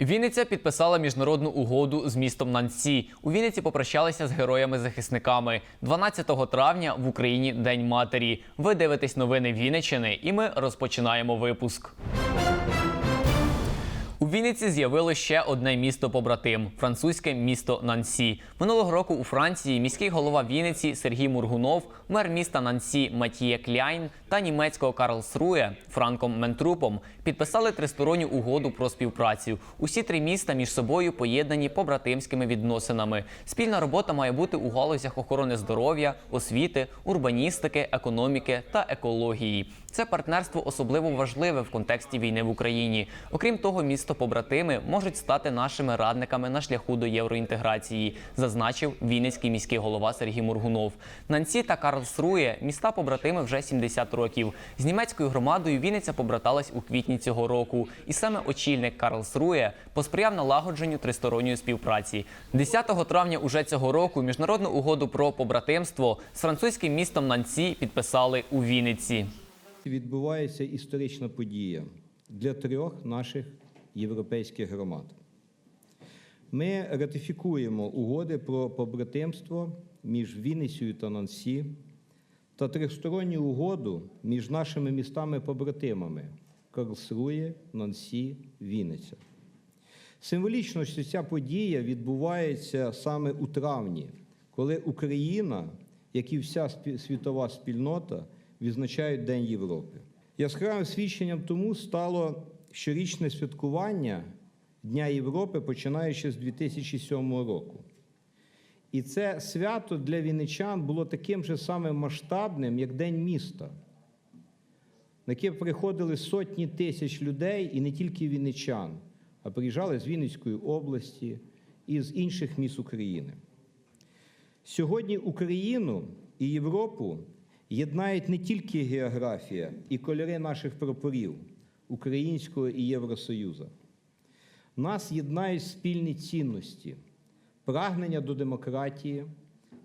Вінниця підписала міжнародну угоду з містом Нансі. У Вінниці попрощалися з героями-захисниками. 12 травня в Україні День матері. Ви дивитесь новини Вінниччини, і ми розпочинаємо випуск. У Вінниці з'явилось ще одне місто побратим французьке місто Нансі. Минулого року у Франції міський голова Вінниці Сергій Мургунов, мер міста Нансі Матіє Кляйн та німецького Карлсрує Франком Ментрупом підписали тристоронню угоду про співпрацю. Усі три міста між собою поєднані побратимськими відносинами. Спільна робота має бути у галузях охорони здоров'я, освіти, урбаністики, економіки та екології. Це партнерство особливо важливе в контексті війни в Україні. Окрім того, місто побратими можуть стати нашими радниками на шляху до євроінтеграції, зазначив Вінницький міський голова Сергій Мургунов. Нансі та Карлсрує міста побратими вже 70 років. З німецькою громадою Вінниця побраталась у квітні цього року, і саме очільник Карлсрує посприяв налагодженню тристоронньої співпраці. 10 травня уже цього року міжнародну угоду про побратимство з французьким містом Нансі підписали у Вінниці. Відбувається історична подія для трьох наших європейських громад. Ми ратифікуємо угоди про побратимство між Вінницею та Нансі та тристоронню угоду між нашими містами-побратимами Карлсрує, Нансі, Вінниця. Символічно, що ця подія відбувається саме у травні, коли Україна, як і вся світова спільнота, відзначають День Європи. Яскравим свідченням тому стало щорічне святкування Дня Європи, починаючи з 2007 року. І це свято для вінничан було таким же самим масштабним, як День міста, на яке приходили сотні тисяч людей, і не тільки вінничан, а приїжджали з Вінницької області і з інших міст України. Сьогодні Україну і Європу єднають не тільки географія і кольори наших прапорів Українського і Євросоюзу. Нас єднають спільні цінності, прагнення до демократії,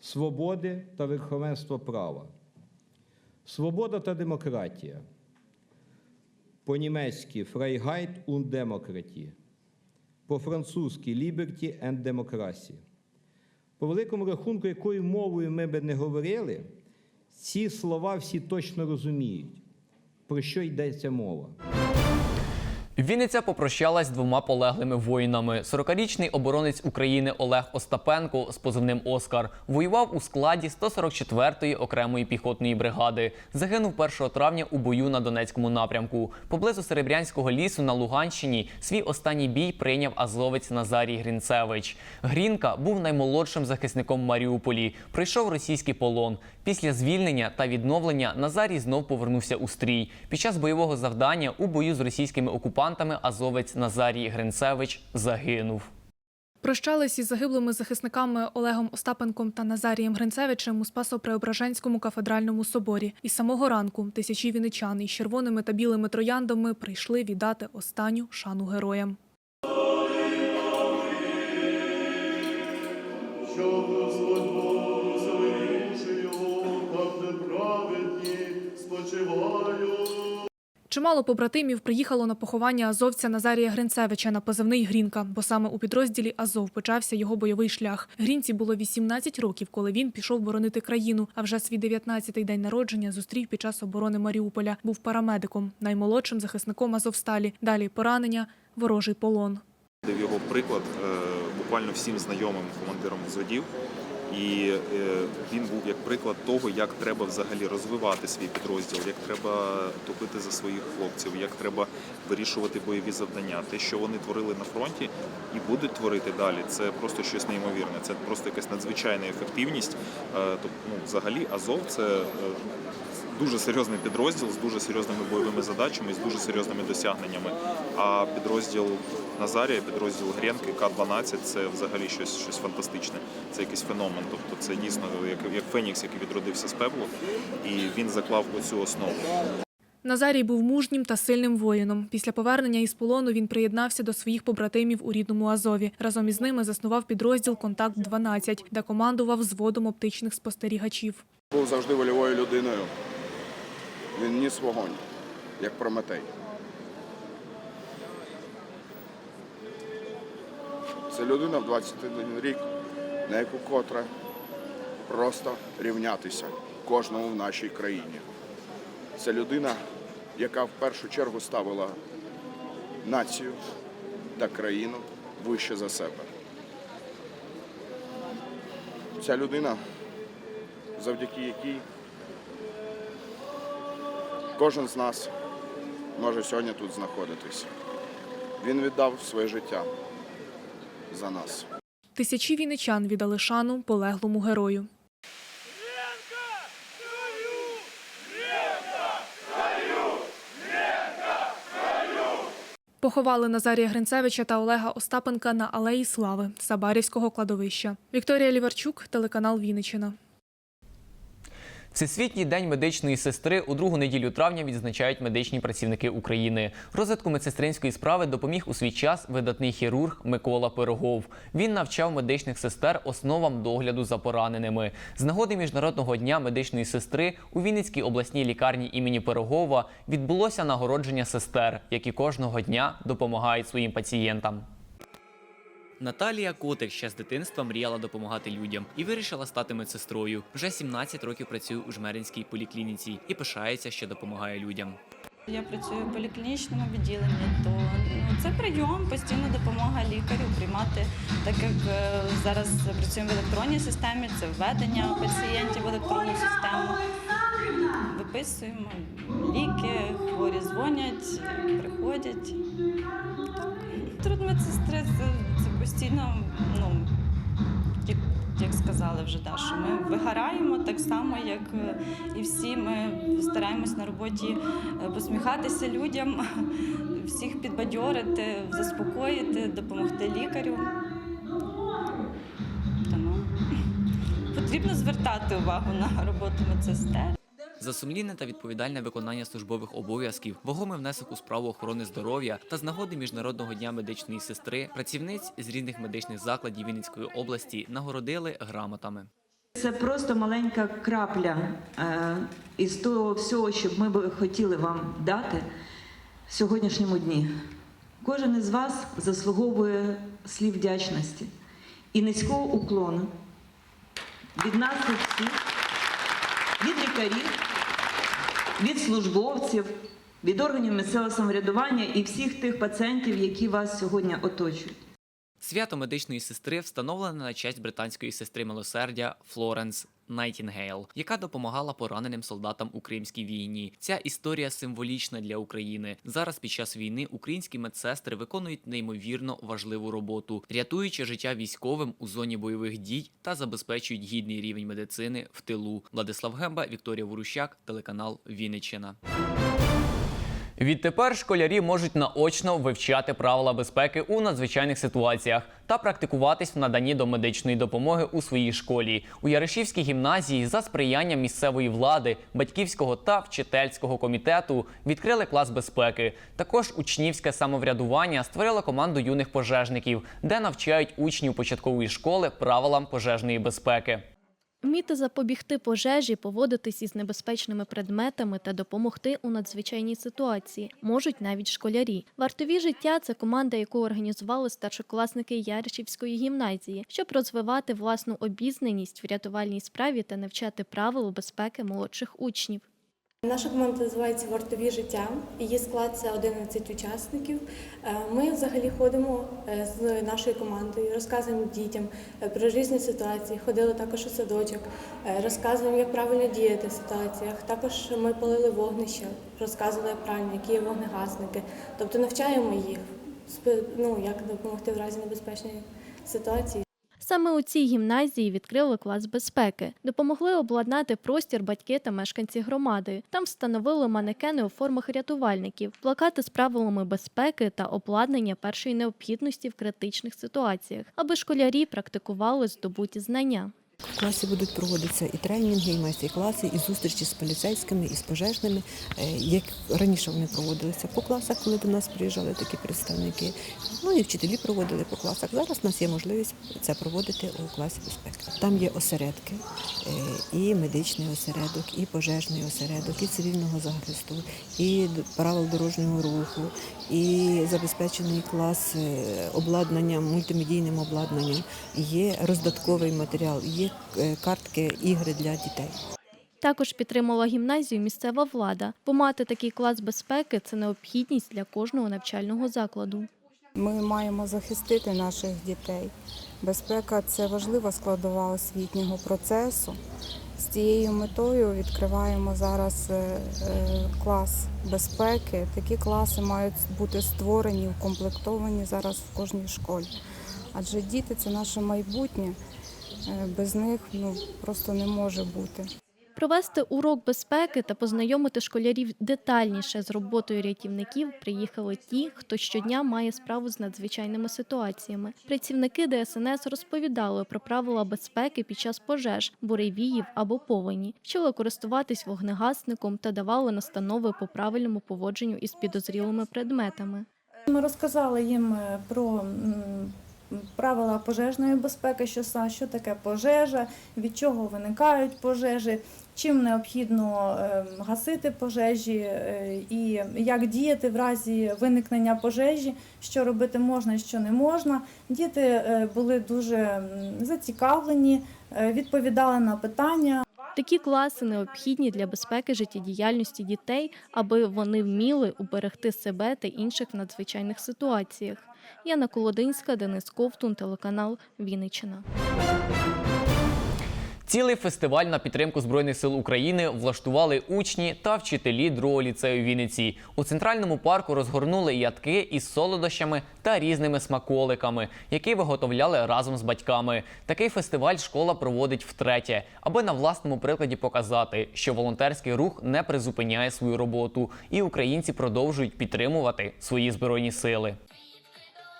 свободи та верховенства права. Свобода та демократія. По-німецьки Freiheit und Demokratie. По-французьки Liberty and Democracy. По великому рахунку, якою мовою ми би не говорили, ці слова всі точно розуміють, про що йдеться мова. Вінниця попрощалась двома полеглими воїнами. 40-річний оборонець України Олег Остапенко з позивним Оскар воював у складі 144-ї окремої піхотної бригади. Загинув 1 травня у бою на Донецькому напрямку. Поблизу Серебрянського лісу на Луганщині свій останній бій прийняв азовець Назарій Грінцевич. Грінка був наймолодшим захисником Маріуполі. Прийшов російський полон. Після звільнення та відновлення Назарій знов повернувся у стрій. Під час бойового завдання у бою з російськими окупантами азовець Назарій Гринцевич загинув. Прощались із загиблими захисниками Олегом Остапенком та Назарієм Гринцевичем у Спасо-Преображенському кафедральному соборі. І з самого ранку тисячі віничан із червоними та білими трояндами прийшли віддати останню шану героям. Що Господь Чимало побратимів приїхало на поховання азовця Назарія Гринцевича на позивний Грінка, бо саме у підрозділі Азов почався його бойовий шлях. Грінці було 18 років, коли він пішов боронити країну. А вже свій 19-й день народження зустрів під час оборони Маріуполя. Був парамедиком, наймолодшим захисником Азовсталі. Далі поранення, ворожий полон. Дав його приклад е, буквально всім знайомим командирам взводів. І е, він був як приклад того, як треба взагалі розвивати свій підрозділ, як треба топити за своїх хлопців, як треба вирішувати бойові завдання. Те, що вони творили на фронті і будуть творити далі, це просто щось неймовірне. Це просто якась надзвичайна ефективність. Тобто, ну, взагалі, Азов це е, дуже серйозний підрозділ з дуже серйозними бойовими задачами, з дуже серйозними досягненнями. А підрозділ Назарія, підрозділ Гренки К-12 це взагалі щось, щось фантастичне. Це якийсь феномен. Тобто це дійсно як, як Фенікс, який відродився з пеплу, і він заклав оцю основу. Назарій був мужнім та сильним воїном. Після повернення із полону він приєднався до своїх побратимів у рідному Азові. Разом із ними заснував підрозділ Контакт 12 де командував взводом оптичних спостерігачів. Був завжди вольовою людиною. Він ніс вогонь, як Прометей. Це людина в 21 рік, на яку котре просто рівнятися кожному в нашій країні. Це людина, яка в першу чергу ставила націю та країну вище за себе. Ця людина, завдяки якій кожен з нас може сьогодні тут знаходитись. Він віддав своє життя за нас. Тисячі вінничан віддали шану полеглому герою. Поховали Назарія Гринцевича та Олега Остапенка на Алеї Слави Сабарівського кладовища. Вікторія Ліварчук, телеканал Вінниччина. Всесвітній день медичної сестри у другу неділю травня відзначають медичні працівники України. Розвитку медсестринської справи допоміг у свій час видатний хірург Микола Пирогов. Він навчав медичних сестер основам догляду за пораненими. З нагоди міжнародного дня медичної сестри у Вінницькій обласній лікарні імені Пирогова відбулося нагородження сестер, які кожного дня допомагають своїм пацієнтам. Наталія Котик ще з дитинства мріяла допомагати людям і вирішила стати медсестрою. Вже 17 років працює у жмеринській поліклініці і пишається, що допомагає людям. Я працюю в поліклінічному відділенні, то ну, це прийом, постійна допомога лікарю приймати, так як е, зараз працюємо в електронній системі, це введення пацієнтів в електронну систему. Виписуємо ліки, хворі дзвонять, приходять. Труд медсестри це, це постійно, ну, як, як сказали вже, да, що ми вигораємо так само, як е, і всі. Ми стараємось на роботі е, посміхатися людям, всіх підбадьорити, заспокоїти, допомогти лікарю. Тому потрібно звертати увагу на роботу медсестер. За сумлінне та відповідальне виконання службових обов'язків, вагомий внесок у справу охорони здоров'я та з нагоди міжнародного дня медичної сестри працівниць з різних медичних закладів Вінницької області нагородили грамотами. Це просто маленька крапля е, із того всього, що ми би хотіли вам дати в сьогоднішньому дні. Кожен із вас заслуговує слів вдячності і низького уклону від нас від всіх, від лікарів, від службовців, від органів місцевого самоврядування і всіх тих пацієнтів, які вас сьогодні оточують. Свято медичної сестри встановлене на честь британської сестри милосердя Флоренс Найтінгейл, яка допомагала пораненим солдатам у Кримській війні. Ця історія символічна для України. Зараз під час війни українські медсестри виконують неймовірно важливу роботу, рятуючи життя військовим у зоні бойових дій та забезпечують гідний рівень медицини в тилу. Владислав Гемба, Вікторія Ворущак, телеканал Вінниччина. Відтепер школярі можуть наочно вивчати правила безпеки у надзвичайних ситуаціях та практикуватись в наданні до медичної допомоги у своїй школі. У Яришівській гімназії за сприянням місцевої влади, батьківського та вчительського комітету відкрили клас безпеки. Також учнівське самоврядування створило команду юних пожежників, де навчають учнів початкової школи правилам пожежної безпеки. Вміти запобігти пожежі, поводитись із небезпечними предметами та допомогти у надзвичайній ситуації можуть навіть школярі. Вартові життя це команда, яку організували старшокласники Яричівської гімназії, щоб розвивати власну обізнаність в рятувальній справі та навчати правил безпеки молодших учнів. Наша команда називається Вартові життя. Її склад це 11 учасників. Е, Ми взагалі ходимо е, з нашою командою, розказуємо дітям е, про різні ситуації. Ходили також у садочок, розказуємо, як правильно діяти в ситуаціях. Також ми палили вогнище, розказували правильно, які є вогнегасники. Тобто навчаємо їх ну, як допомогти в разі небезпечної ситуації. Саме у цій гімназії відкрили клас безпеки, допомогли обладнати простір батьки та мешканці громади. Там встановили манекени у формах рятувальників, плакати з правилами безпеки та обладнання першої необхідності в критичних ситуаціях, аби школярі практикували здобуті знання. В класі будуть проводитися і тренінги, і майстер-класи, і зустрічі з поліцейськими, і з пожежними, е, як раніше вони проводилися по класах, коли до нас приїжджали такі представники. Ну і вчителі проводили по класах. Зараз у нас є можливість це проводити у класі безпеки. Там є осередки, е, і медичний осередок, і пожежний осередок, і цивільного захисту, і правил дорожнього руху, і забезпечений клас е, обладнанням, мультимедійним обладнанням. Є роздатковий матеріал, є картки ігри для дітей. Також підтримала гімназію місцева влада, бо мати такий клас безпеки це необхідність для кожного навчального закладу. Ми маємо захистити наших дітей. Безпека це важлива складова освітнього процесу. З цією метою відкриваємо зараз е, е, клас безпеки. Такі класи мають бути створені, укомплектовані зараз в кожній школі. Адже діти це наше майбутнє. Е, Без них ну, просто не може бути. Провести урок безпеки та познайомити школярів детальніше з роботою рятівників приїхали ті, хто щодня має справу з надзвичайними ситуаціями. Працівники ДСНС розповідали про правила безпеки під час пожеж, буревіїв або повені, вчили користуватись вогнегасником та давали настанови по правильному поводженню із підозрілими предметами. Ми розказали їм е, про правила пожежної безпеки, що що таке пожежа, від чого виникають пожежі, чим необхідно е, гасити пожежі е, і як діяти в разі виникнення пожежі, що робити можна, що не можна. Діти е, були дуже зацікавлені, е, відповідали на питання. Такі класи необхідні для безпеки життєдіяльності дітей, аби вони вміли уберегти себе та інших в надзвичайних ситуаціях. Яна Колодинська, Денис Ковтун, телеканал Вінниччина. Цілий фестиваль на підтримку Збройних сил України влаштували учні та вчителі другого ліцею Вінниці. У центральному парку розгорнули ядки із солодощами та різними смаколиками, які виготовляли разом з батьками. Такий фестиваль школа проводить втретє, аби на власному прикладі показати, що волонтерський рух не призупиняє свою роботу, і українці продовжують підтримувати свої збройні сили.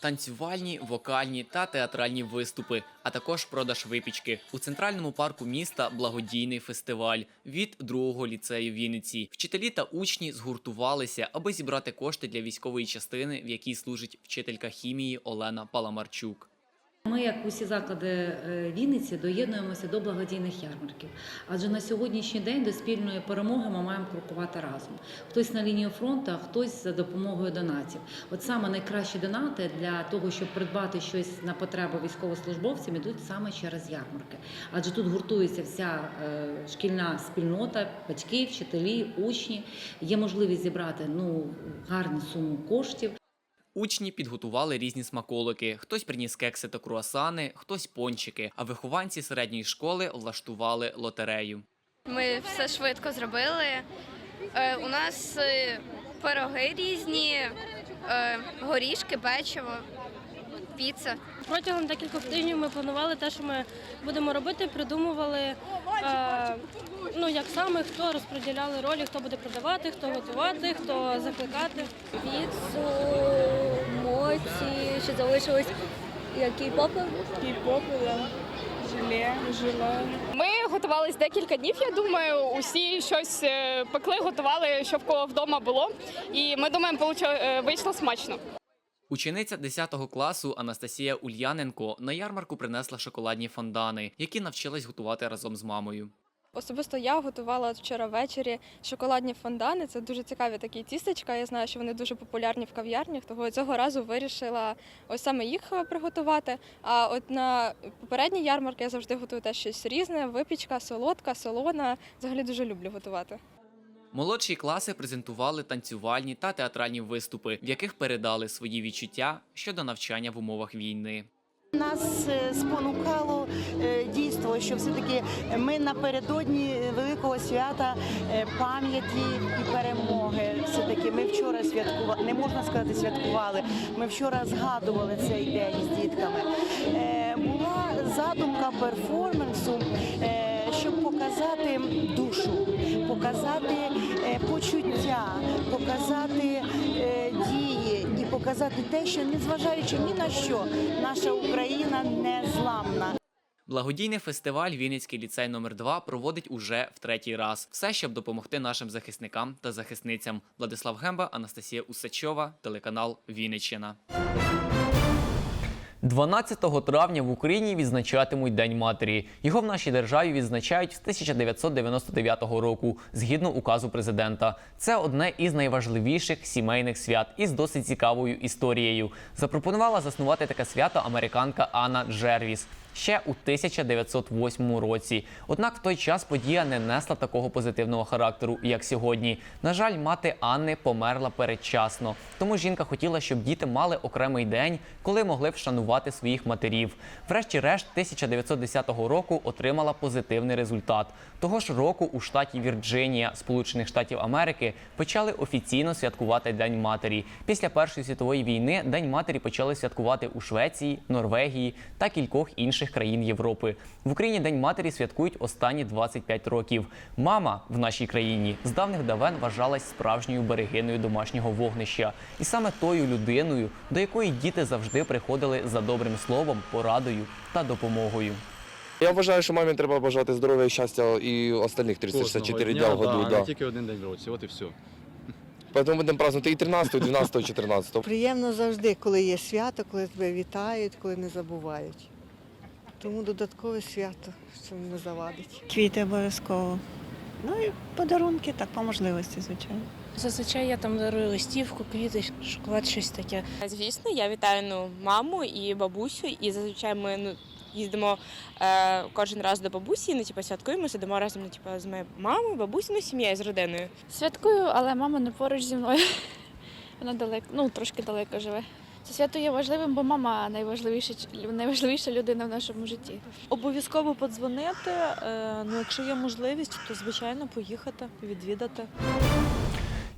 Танцювальні, вокальні та театральні виступи, а також продаж випічки у центральному парку міста благодійний фестиваль від другого ліцею Вінниці. Вчителі та учні згуртувалися, аби зібрати кошти для військової частини, в якій служить вчителька хімії Олена Паламарчук. Ми, як усі заклади е, Вінниці, доєднуємося до благодійних ярмарків. Адже на сьогоднішній день до спільної перемоги ми маємо крокувати разом. Хтось на лінію фронту, а хтось за допомогою донатів. От саме найкращі донати для того, щоб придбати щось на потребу військовослужбовцям, ідуть саме через ярмарки. Адже тут гуртується вся е, шкільна спільнота, батьки, вчителі, учні. Є можливість зібрати ну гарну суму коштів. Учні підготували різні смаколики. Хтось приніс кекси та круасани, хтось пончики. А вихованці середньої школи влаштували лотерею. Ми все швидко зробили. Е, у нас е, пироги різні, е, горішки, печиво, піца. Протягом декількох тижнів ми планували те, що ми будемо робити, придумували, е, ну як саме, хто розподіляли ролі, хто буде продавати, хто готувати, хто закликати. Піцу, моці, ще залишилось які попи? Кей-попи, желе, желе. Ми готувалися декілька днів. Я думаю, усі щось е, пекли, готували, що в кого вдома було. І ми думаємо, е, вийшло смачно. Учениця 10 класу Анастасія Ульяненко на ярмарку принесла шоколадні фондани, які навчилась готувати разом з мамою. Особисто я готувала вчора ввечері шоколадні фондани. Це дуже цікаві такі тістечка. Я знаю, що вони дуже популярні в кав'ярнях, того цього разу вирішила ось саме їх е, приготувати. А от на попередній ярмарки я завжди готую теж щось різне: випічка, солодка, солона. Взагалі дуже люблю готувати. Молодші класи презентували танцювальні та театральні виступи, в яких передали свої відчуття щодо навчання в умовах війни. Нас е, спонукало е, дійство, що все-таки ми напередодні великого свята е, пам'яті і перемоги. Все-таки ми вчора святкували, не можна сказати святкували. Ми вчора згадували цей день з дітками. Була задумка перформансу, щоб показати душу, показати е, почуття, показати е, дії і показати те, що незважаючи ні на що, наша Україна не зламна. Благодійний фестиваль Вінницький ліцей номер 2 проводить уже в третій раз. Все, щоб допомогти нашим захисникам та захисницям. Владислав Гемба, Анастасія Усачова, телеканал Вінниччина. 12 травня в Україні відзначатимуть День матері. Його в нашій державі відзначають з 1999 року, згідно указу президента. Це одне із найважливіших сімейних свят із досить цікавою історією. Запропонувала заснувати таке свято американка Анна Джервіс. Ще у 1908 році. Однак в той час подія не несла такого позитивного характеру, як сьогодні. На жаль, мати Анни померла передчасно. Тому жінка хотіла, щоб діти мали окремий день, коли могли вшанувати своїх матерів. Врешті-решт, 1910 року отримала позитивний результат. Того ж року у штаті Вірджинія, Сполучених Штатів Америки, почали офіційно святкувати День матері. Після Першої світової війни День матері почали святкувати у Швеції, Норвегії та кількох інших країн Європи. В Україні День матері святкують останні 25 років. Мама в нашій країні з давних давен вважалась справжньою берегиною домашнього вогнища, і саме тою людиною, до якої діти завжди приходили за добрим словом, порадою та допомогою. Я вважаю, що мамі треба бажати здоров'я і щастя і остальних 364 дня в году. Да. Не тільки один день в році, от і все. Тому будемо празднувати і 13, і 12, 14. Приємно завжди, коли є свято, коли тебе вітають, коли не забувають. Тому додаткове свято, що не завадить. Квіти обов'язково. Ну і подарунки так по можливості, звичайно. Зазвичай я там дарую листівку, квіти, шоколад, щось таке. Звісно, я вітаю ну, маму і бабусю, і зазвичай ми ну, їздимо е, кожен раз до бабусі, ну, типу, святкуємо, сидимо разом ну, типу, з моєю мамою, бабусею, ну, сім'єю з родиною. Святкую, але мама не поруч зі мною. Вона далеко, ну трошки далеко живе. Це свято є важливим, бо мама найважливіша, найважливіша людина в нашому житті. Обов'язково подзвонити. е, Ну, якщо є можливість, то звичайно поїхати, відвідати.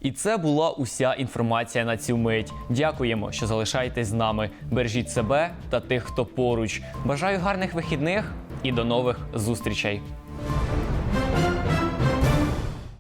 І це була уся інформація на цю мить. Дякуємо, що залишаєтесь з нами. Бережіть себе та тих, хто поруч. Бажаю гарних вихідних і до нових зустрічей.